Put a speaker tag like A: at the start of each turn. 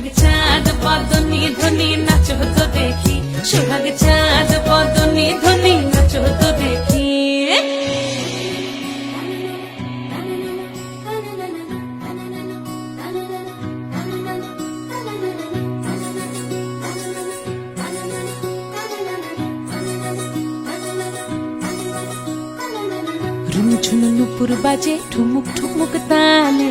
A: সোহাগ চাঁদ পদনি ধ্বনি নাচ হতো দেখি। সোহাগ চাঁদ পদনি ধ্বনি নাচ হতো দেখি। ঝুনু নুপুর বাজে, ঠুমুক ঠুমুক তালে।